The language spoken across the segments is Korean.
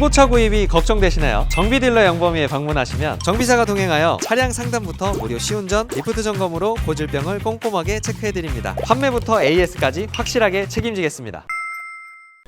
중고차 구입이 걱정되시나요? 정비 딜러 영범이에 방문하시면 정비사가 동행하여 차량 상담부터 무료 시운전, 리프트 점검으로 고질병을 꼼꼼하게 체크해드립니다. 판매부터 AS까지 확실하게 책임지겠습니다.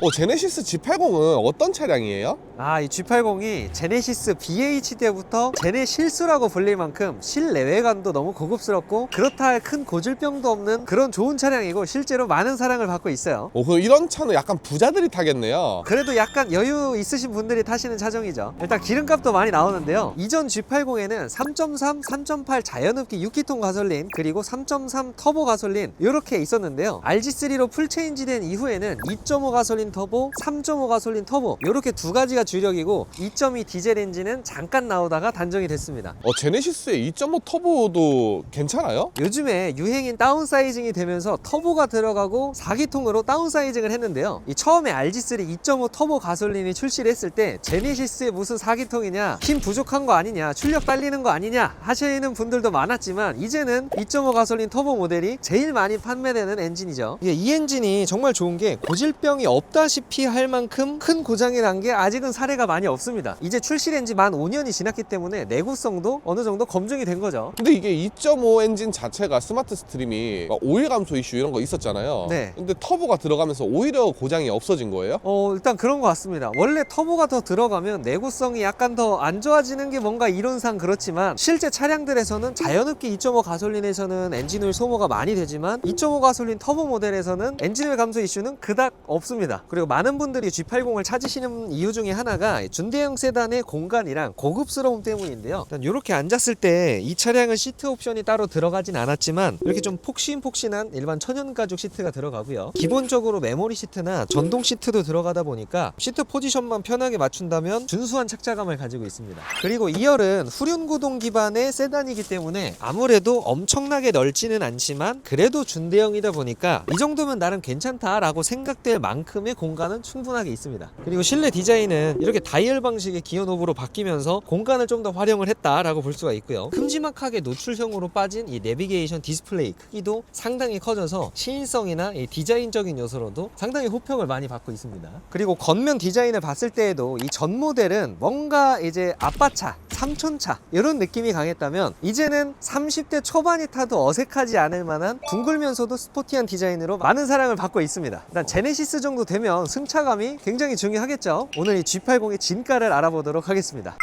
어, 제네시스 G80은 어떤 차량이에요? 아, 이 G80이 제네시스 BH 때부터 제네 실수라고 불릴 만큼 실내외관도 너무 고급스럽고 그렇다 할 큰 고질병도 없는 그런 좋은 차량이고 실제로 많은 사랑을 받고 있어요. 어, 그럼 이런 차는 약간 부자들이 타겠네요. 그래도 약간 여유 있으신 분들이 타시는 차종이죠. 일단 기름값도 많이 나오는데요. 이전 G80에는 3.3, 3.8 자연흡기 6기통 가솔린 그리고 3.3 터보 가솔린 이렇게 있었는데요. RG3로 풀 체인지된 이후에는 2.5 가솔린 터보, 3.5 가솔린 터보 이렇게 두 가지가 주력이고 2.2 디젤 엔진은 잠깐 나오다가 단종이 됐습니다. 어, 제네시스의 2.5 터보도 괜찮아요? 요즘에 유행인 다운사이징이 되면서 터보가 들어가고 4기통으로 다운사이징을 했는데요. 이 처음에 RG3 2.5 터보 가솔린이 출시를 했을 때 제네시스에 무슨 4기통이냐, 힘 부족한 거 아니냐, 출력 딸리는 거 아니냐 하시는 분들도 많았지만 이제는 2.5 가솔린 터보 모델이 제일 많이 판매되는 엔진이죠. 이 엔진이 정말 좋은 게 고질병이 없 다시피 할 만큼 큰 고장이 난 게 아직은 사례가 많이 없습니다. 이제 출시된 지 만 5년이 지났기 때문에 내구성도 어느 정도 검증이 된 거죠. 근데 이게 2.5 엔진 자체가 스마트 스트림이 막 오일 감소 이슈 이런 거 있었잖아요. 네. 근데 터보가 들어가면서 오히려 고장이 없어진 거예요? 어 일단 그런 것 같습니다. 원래 터보가 더 들어가면 내구성이 약간 더 안 좋아지는 게 뭔가 이론상 그렇지만 실제 차량들에서는 자연흡기 2.5 가솔린에서는 엔진오일 소모가 많이 되지만 2.5 가솔린 터보 모델에서는 엔진오일 감소 이슈는 그닥 없습니다. 그리고 많은 분들이 G80을 찾으시는 이유 중에 하나가 준대형 세단의 공간이랑 고급스러움 때문인데요. 일단 이렇게 앉았을 때 이 차량은 시트 옵션이 따로 들어가진 않았지만 이렇게 좀 폭신폭신한 일반 천연 가죽 시트가 들어가고요. 기본적으로 메모리 시트나 전동 시트도 들어가다 보니까 시트 포지션만 편하게 맞춘다면 준수한 착자감을 가지고 있습니다. 그리고 2열은 후륜 구동 기반의 세단이기 때문에 아무래도 엄청나게 넓지는 않지만 그래도 준대형이다 보니까 이 정도면 나름 괜찮다라고 생각될 만큼의 공간은 충분하게 있습니다. 그리고 실내 디자인은 이렇게 다이얼 방식의 기어 노브로 바뀌면서 공간을 좀 더 활용을 했다라고 볼 수가 있고요. 큼지막하게 노출형으로 빠진 이 내비게이션 디스플레이 크기도 상당히 커져서 시인성이나 이 디자인적인 요소로도 상당히 호평을 많이 받고 있습니다. 그리고 겉면 디자인을 봤을 때에도 이 전 모델은 뭔가 이제 아빠차, 삼촌차 이런 느낌이 강했다면 이제는 30대 초반이 타도 어색하지 않을 만한 둥글면서도 스포티한 디자인으로 많은 사랑을 받고 있습니다. 일단 제네시스 정도 되면 승차감이 굉장히 중요하겠죠. 오늘 이 G80의 진가를 알아보도록 하겠습니다.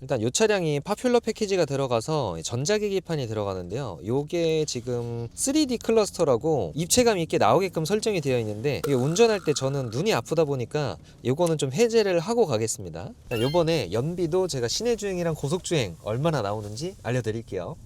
일단 이 차량이 파퓰러 패키지가 들어가서 전자기기판이 들어가는데요. 요게 지금 3D 클러스터라고 입체감 있게 나오게끔 설정이 되어 있는데 이게 운전할 때 저는 눈이 아프다 보니까 요거는 좀 해제를 하고 가겠습니다. 자, 요번에 연비도 제가 시내 주행이랑 고속 주행 얼마나 나오는지 알려드릴게요.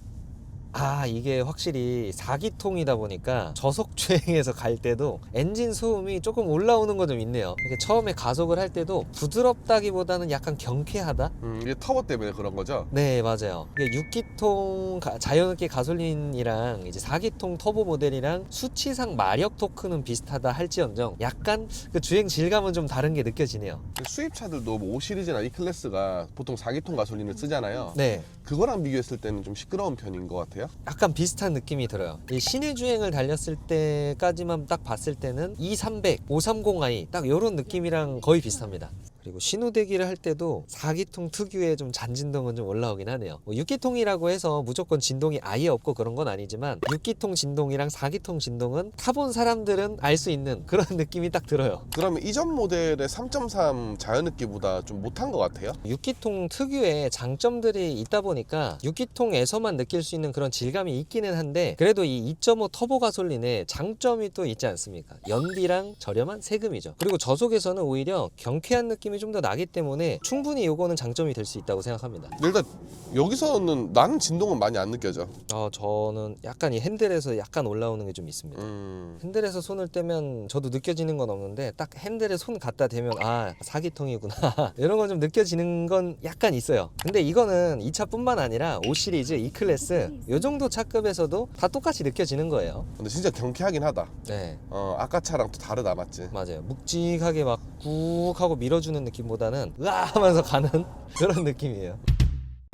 아 이게 확실히 4기통이다 보니까 저속 주행에서 갈 때도 엔진 소음이 조금 올라오는 거 좀 있네요 이렇게 처음에 가속을 할 때도 부드럽다기보다는 약간 경쾌하다 음, 이게 터보 때문에 그런 거죠? 네 맞아요 이게 6기통 가- 자연흡기 가솔린이랑 이제 4기통 터보 모델이랑 수치상 마력 토크는 비슷하다 할지언정 약간 그 주행 질감은 좀 다른 게 느껴지네요 수입차들도 뭐 5 시리즈나 E 클래스가 보통 4기통 가솔린을 쓰잖아요. 네 그거랑 비교했을 때는 좀 시끄러운 편인 것 같아요. 약간 비슷한 느낌이 들어요. 이 시내 주행을 달렸을 때까지만 딱 봤을 때는 2300, 530i 딱 이런 느낌이랑 거의 비슷합니다. 그리고 신호대기를 할 때도 4기통 특유의 좀 잔진동은 좀 올라오긴 하네요. 뭐 6기통이라고 해서 무조건 진동이 아예 없고 그런 건 아니지만 6기통 진동이랑 4기통 진동은 타본 사람들은 알 수 있는 그런 느낌이 딱 들어요. 그러면 이전 모델의 3.3 자연흡기보다 좀 못한 것 같아요. 6기통 특유의 장점들이 있다 보니까 6기통에서만 느낄 수 있는 그런 질감이 있기는 한데 그래도 이 2.5 터보 가솔린의 장점이 또 있지 않습니까? 연비랑 저렴한 세금이죠. 그리고 저속에서는 오히려 경쾌한 느낌 이 좀 더 나기 때문에 충분히 요거는 장점이 될 수 있다고 생각합니다. 일단 여기서는 나는 진동은 많이 안 느껴져. 어, 저는 약간 이 핸들에서 약간 올라오는 게 좀 있습니다. 음, 핸들에서 손을 떼면 저도 느껴지는 건 없는데 딱 핸들에 손 갖다 대면 아 사기통이구나 이런 건 좀 느껴지는 건 약간 있어요 근데 이거는 이 차뿐만 아니라 5 시리즈 E 클래스 요 정도 차급에서도 다 똑같이 느껴지는 거예요 근데 진짜 경쾌하긴 하다. 네 어, 아까 차랑 또 다르다 맞지? 맞아요 묵직하게 막 꾹 하고 밀어주는 느낌보다는 으아 하면서 가는 그런 느낌이에요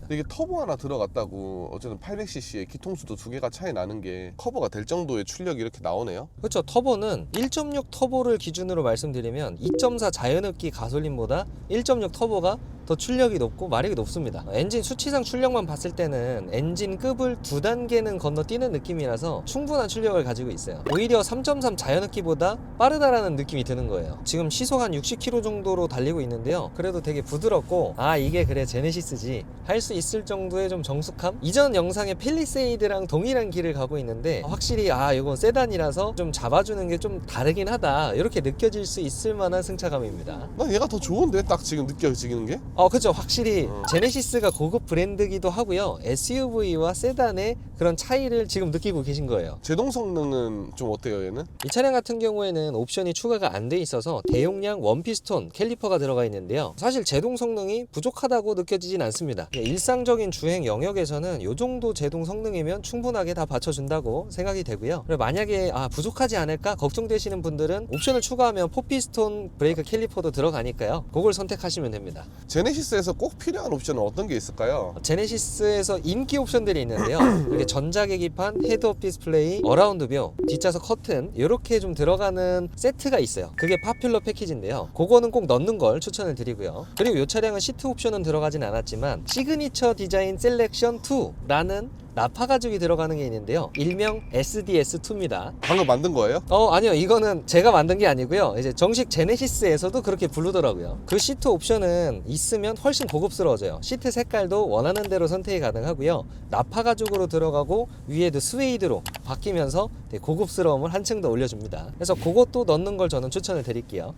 근데 이게 터보 하나 들어갔다고 어쨌든 800cc의 기통수도 두 개가 차이 나는 게 커버가 될 정도의 출력이 이렇게 나오네요. 그렇죠. 터보는 1.6 터보를 기준으로 말씀드리면 2.4 자연흡기 가솔린보다 1.6 터보가 더 출력이 높고 마력이 높습니다. 엔진 수치상 출력만 봤을 때는 엔진급을 두 단계는 건너뛰는 느낌이라서 충분한 출력을 가지고 있어요. 오히려 3.3 자연흡기보다 빠르다라는 느낌이 드는 거예요. 지금 시속 한 60km 정도로 달리고 있는데요. 그래도 되게 부드럽고 아 이게 그래 제네시스지 할 수 있을 정도의 좀 정숙함? 이전 영상의 펠리세이드랑 동일한 길을 가고 있는데 확실히 아 이건 세단이라서 좀 잡아주는 게 좀 다르긴 하다 이렇게 느껴질 수 있을 만한 승차감입니다. 난 얘가 더 좋은데 딱 지금 느껴지는 게? 어, 그죠. 확실히 어. 제네시스가 고급 브랜드기도 하고요. SUV와 세단의 그런 차이를 지금 느끼고 계신 거예요. 제동 성능은 좀 어때요 얘는? 이 차량 같은 경우에는 옵션이 추가가 안 돼 있어서 대용량 원피스톤 캘리퍼가 들어가 있는데요. 사실 제동 성능이 부족하다고 느껴지진 않습니다. 예, 일상적인 주행 영역에서는 이 정도 제동 성능이면 충분하게 다 받쳐준다고 생각이 되고요. 그리고 만약에 아 부족하지 않을까 걱정되시는 분들은 옵션을 추가하면 포피스톤 브레이크 캘리퍼도 들어가니까요. 그걸 선택하시면 됩니다. 제네시스에서 꼭 필요한 옵션은 어떤 게 있을까요? 제네시스에서 인기 옵션들이 있는데요. 이렇게 전자 계기판, 헤드업 디스플레이, 어라운드 뷰, 뒷좌석 커튼 이렇게 좀 들어가는 세트가 있어요. 그게 파퓰러 패키지인데요. 그거는 꼭 넣는 걸 추천을 드리고요. 그리고 이 차량은 시트 옵션은 들어가진 않았지만 시그니처 디자인 셀렉션 2라는 나파 가죽이 들어가는 게 있는데요. 일명 SDS2입니다. 방금 만든 거예요? 어 아니요. 이거는 제가 만든 게 아니고요. 이제 정식 제네시스에서도 그렇게 부르더라고요. 그 시트 옵션은 있으면 훨씬 고급스러워져요. 시트 색깔도 원하는 대로 선택이 가능하고요. 나파 가죽으로 들어가고 위에도 스웨이드로 바뀌면서 고급스러움을 한층 더 올려줍니다. 그래서 그것도 넣는 걸 저는 추천을 드릴게요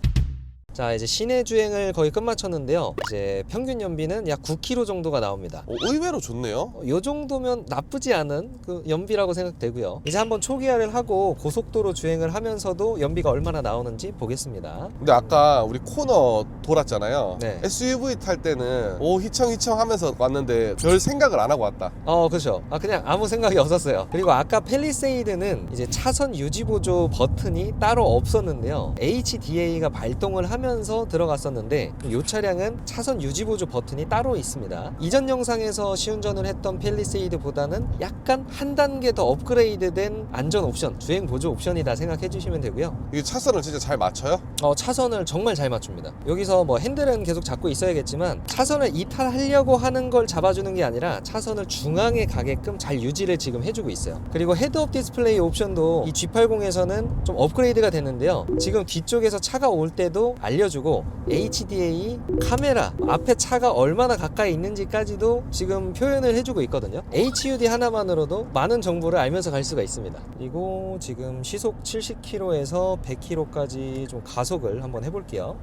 자 이제 시내 주행을 거의 끝마쳤는데요 이제 평균 연비는 약 9km 정도가 나옵니다 어, 의외로 좋네요. 어, 요 정도면 나쁘지 않은 그 연비라고 생각되고요. 이제 한번 초기화를 하고 고속도로 주행을 하면서도 연비가 얼마나 나오는지 보겠습니다. 근데 아까 우리 코너 돌았잖아요. 네. SUV 탈 때는 오 희청희청 하면서 왔는데 별 생각을 안 하고 왔다. 어, 그렇죠. 아 그냥 아무 생각이 없었어요. 그리고 아까 펠리세이드는 이제 차선 유지 보조 버튼이 따로 없었는데요. HDA가 발동을 하면 서 들어갔었는데 이 차량은 차선 유지 보조 버튼이 따로 있습니다. 이전 영상에서 시운전을 했던 펠리세이드보다는 약간 한 단계 더 업그레이드된 안전 옵션, 주행 보조 옵션이다 생각해 주시면 되고요. 이게 차선을 진짜 잘 맞춰요? 어, 차선을 정말 잘 맞춥니다. 여기서 뭐 핸들은 계속 잡고 있어야겠지만 차선을 이탈하려고 하는 걸 잡아주는 게 아니라 차선을 중앙에 가게끔 잘 유지를 지금 해주고 있어요. 그리고 헤드업 디스플레이 옵션도 이 G80에서는 좀 업그레이드가 됐는데요. 지금 뒤쪽에서 차가 올 때도 알 려주고 HDA 카메라 앞에 차가 얼마나 가까이 있는지까지도 지금 표현을 해주고 있거든요. HUD 하나만으로도 많은 정보를 알면서 갈 수가 있습니다. 그리고 지금 시속 70km에서 100km까지 좀 가속을 한번 해볼게요.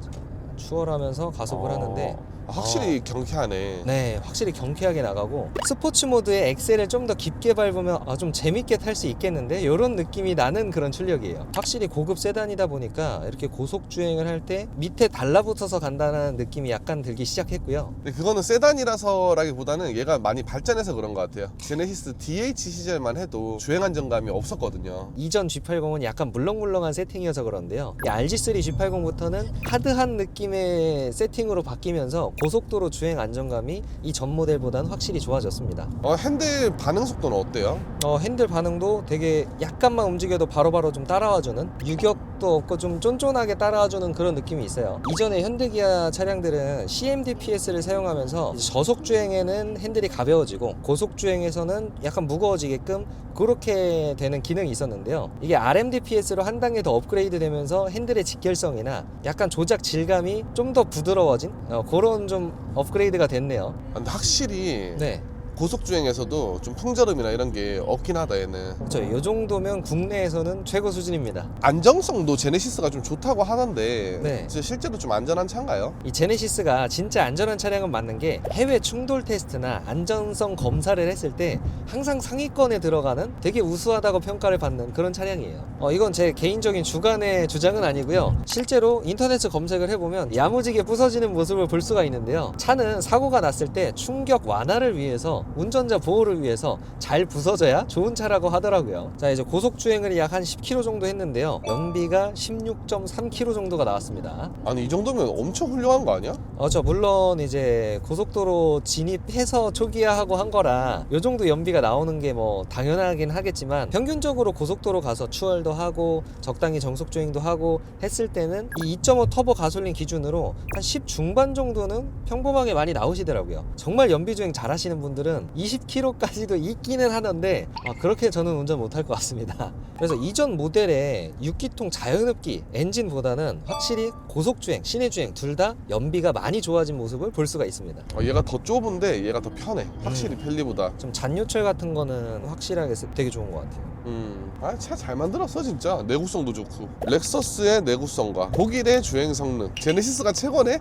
자, 추월하면서 가속을 어, 하는데 확실히 경쾌하네. 네, 확실히 경쾌하게 나가고 스포츠 모드의 엑셀을 좀 더 깊게 밟으면 아, 좀 재밌게 탈 수 있겠는데 이런 느낌이 나는 그런 출력이에요. 확실히 고급 세단이다 보니까 이렇게 고속 주행을 할 때 밑에 달라붙어서 간다는 느낌이 약간 들기 시작했고요. 근데 그거는 세단이라서라기보다는 얘가 많이 발전해서 그런 것 같아요. 제네시스 DH 시절만 해도 주행 안정감이 없었거든요. 이전 G80은 약간 물렁물렁한 세팅이어서 그런데요. 이 RG3 G80부터는 하드한 느낌의 세팅으로 바뀌면서 고속도로 주행 안정감이 이 전 모델보다는 확실히 좋아졌습니다. 어, 핸들 반응 속도는 어때요? 어, 핸들 반응도 되게 약간만 움직여도 바로바로 좀 따라와주는 유격 도 없고 좀 쫀쫀하게 따라와주는 그런 느낌이 있어요. 이전에 현대기아 차량들은 CMDPS를 사용하면서 이제 저속 주행에는 핸들이 가벼워지고 고속 주행에서는 약간 무거워지게끔 그렇게 되는 기능이 있었는데요. 이게 RMDPS로 한 단계 더 업그레이드 되면서 핸들의 직결성이나 약간 조작 질감이 좀 더 부드러워진 어, 그런 좀 업그레이드가 됐네요. 아, 근데 확실히 네. 고속 주행에서도 좀 풍절음이나 이런 게 없긴 하다 얘는. 그렇죠. 이 정도면 국내에서는 최고 수준입니다. 안정성도 제네시스가 좀 좋다고 하는데 네. 진짜 실제로 좀 안전한 차인가요? 이 제네시스가 진짜 안전한 차량은 맞는 게 해외 충돌 테스트나 안전성 검사를 했을 때 항상 상위권에 들어가는 되게 우수하다고 평가를 받는 그런 차량이에요. 어, 이건 제 개인적인 주관의 주장은 아니고요. 실제로 인터넷에 검색을 해보면 야무지게 부서지는 모습을 볼 수가 있는데요. 차는 사고가 났을 때 충격 완화를 위해서 운전자 보호를 위해서 잘 부서져야 좋은 차라고 하더라고요. 자 이제 고속 주행을 약 한 10km 정도 했는데요. 연비가 16.3km 정도가 나왔습니다. 아니 이 정도면 엄청 훌륭한 거 아니야? 어, 저 물론 이제 고속도로 진입해서 초기화하고 한 거라 요 정도 연비가 나오는 게 뭐 당연하긴 하겠지만 평균적으로 고속도로 가서 추월도 하고 적당히 정속 주행도 하고 했을 때는 이 2.5 터보 가솔린 기준으로 한 10 중반 정도는 평범하게 많이 나오시더라고요. 정말 연비 주행 잘 하시는 분들은 20km까지도 있기는 하는데 아, 그렇게 저는 운전 못할 것 같습니다. 그래서 이전 모델의 6기통 자연흡기 엔진보다는 확실히 고속 주행, 시내 주행 둘 다 연비가 많이 좋아진 모습을 볼 수가 있습니다. 어, 얘가 더 좁은데 얘가 더 편해. 확실히 음. 펠리보다. 좀 잔요철 같은 거는 확실하게 되게 좋은 것 같아요. 음, 아, 차 잘 만들었어 진짜. 내구성도 좋고. 렉서스의 내구성과 독일의 주행 성능. 제네시스가 최고네.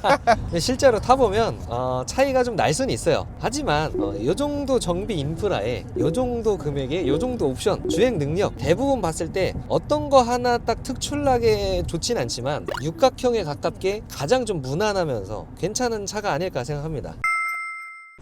실제로 타보면 어, 차이가 좀 날 수는 있어요. 하지만 어, 이 정도 정비 인프라에 이 정도 금액에 이 정도 옵션, 주행 능력 대부분 봤을 때 어떤 거 하나 딱 특출나게 좋진 않지만 육각형에 가깝게 가장 좀 무난하면서 괜찮은 차가 아닐까 생각합니다.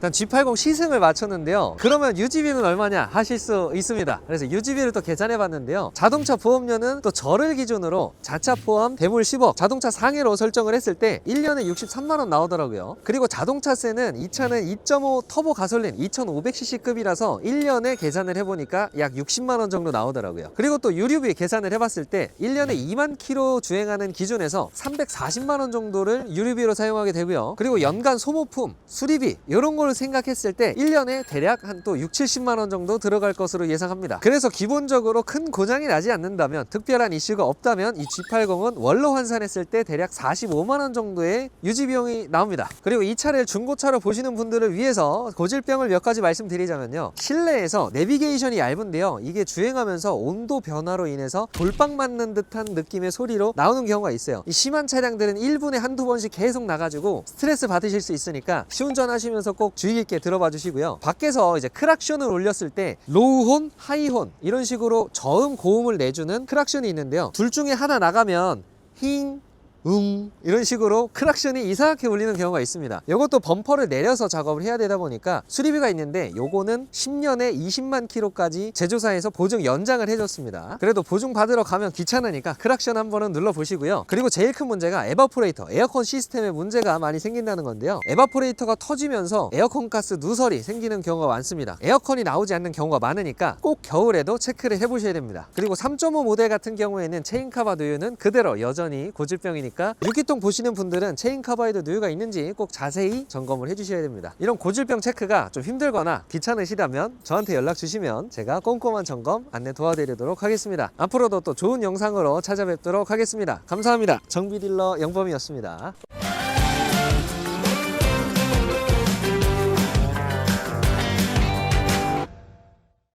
일단 G80 시승을 마쳤는데요. 그러면 유지비는 얼마냐 하실 수 있습니다. 그래서 유지비를 또 계산해 봤는데요. 자동차 보험료는 또 저를 기준으로 자차 포함 대물 10억, 자동차 상해로 설정을 했을 때 1년에 63만 원 나오더라고요. 그리고 자동차세는 이 차는 2.5 터보 가솔린 2500cc급이라서 1년에 계산을 해보니까 약 60만 원 정도 나오더라고요. 그리고 또 유류비 계산을 해봤을 때 1년에 2만 킬로 주행하는 기준에서 340만 원 정도를 유류비로 사용하게 되고요. 그리고 연간 소모품, 수리비 이런 걸 생각했을 때 1년에 대략 한 또 6, 70만 원 정도 들어갈 것으로 예상합니다. 그래서 기본적으로 큰 고장이 나지 않는다면 특별한 이슈가 없다면 이 G80은 원로 환산했을 때 대략 45만 원 정도의 유지 비용이 나옵니다. 그리고 이 차를 중고차로 보시는 분들을 위해서 고질병을 몇 가지 말씀드리자면요. 실내에서 내비게이션이 얇은데요. 이게 주행하면서 온도 변화로 인해서 돌빵 맞는 듯한 느낌의 소리로 나오는 경우가 있어요. 이 심한 차량들은 1분에 한두 번씩 계속 나가지고 스트레스 받으실 수 있으니까 시운전하시면서 꼭 주의 깊게 들어봐 주시고요. 밖에서 이제 크락션을 올렸을 때 로우혼, 하이혼 이런 식으로 저음 고음을 내주는 크락션이 있는데요. 둘 중에 하나 나가면 힝 웅 이런 식으로 크락션이 이상하게 울리는 경우가 있습니다. 이것도 범퍼를 내려서 작업을 해야 되다 보니까 수리비가 있는데 요거는 10년에 20만 킬로까지 제조사에서 보증 연장을 해줬습니다. 그래도 보증 받으러 가면 귀찮으니까 크락션 한 번은 눌러 보시고요. 그리고 제일 큰 문제가 에바포레이터, 에어컨 시스템에 문제가 많이 생긴다는 건데요. 에바포레이터가 터지면서 에어컨 가스 누설이 생기는 경우가 많습니다. 에어컨이 나오지 않는 경우가 많으니까 꼭 겨울에도 체크를 해보셔야 됩니다. 그리고 3.5 모델 같은 경우에는 체인 카바 누유는 그대로 여전히 고질병이니까 6기통 보시는 분들은 체인 카바에도 누유가 있는지 꼭 자세히 점검을 해주셔야 됩니다. 이런 고질병 체크가 좀 힘들거나 귀찮으시다면 저한테 연락 주시면 제가 꼼꼼한 점검 안내 도와드리도록 하겠습니다. 앞으로도 또 좋은 영상으로 찾아뵙도록 하겠습니다. 감사합니다. 정비딜러 영범이었습니다.